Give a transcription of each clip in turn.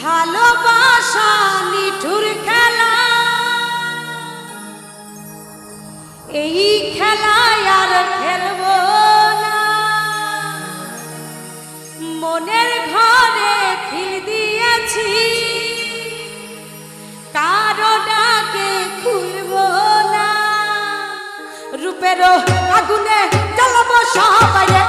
ভালোবাসা, নিঠুর খেলা। এই খেলায় আর খেলব না। মনের ঘরে খিল দিয়েছি, কারও ডাকে খুলবো না। রূপের আগুনে জ্বালাবো সবাই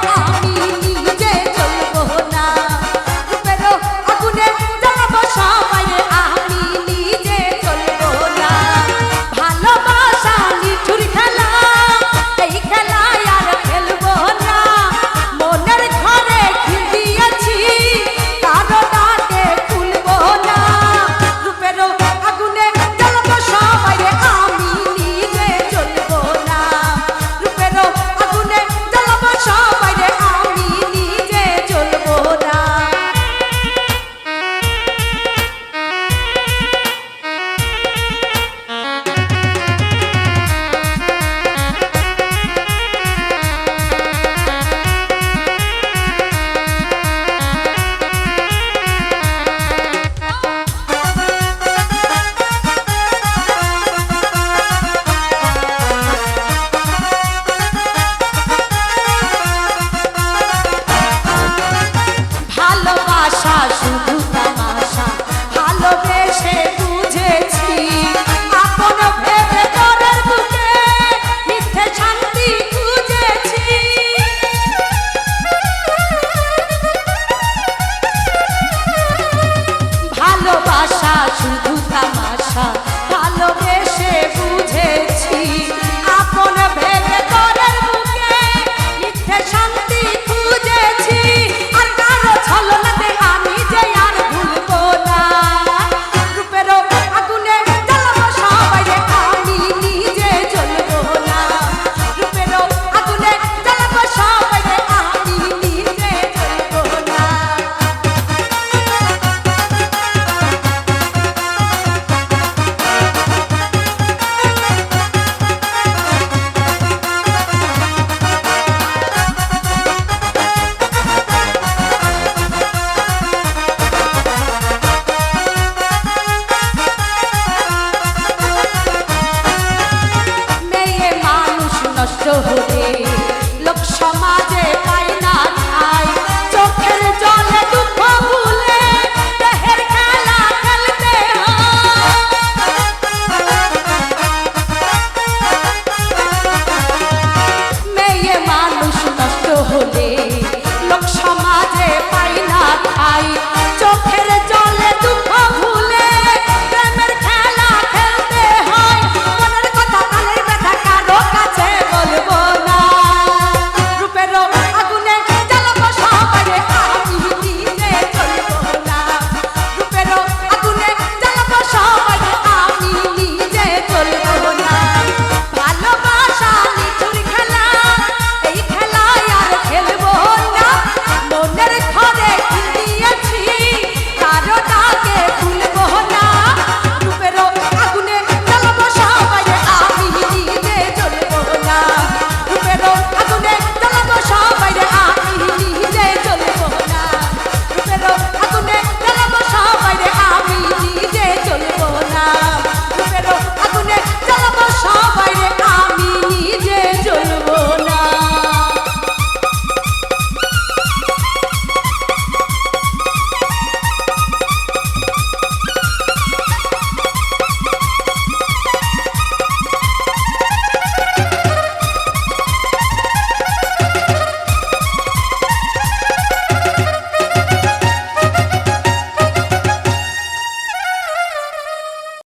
守护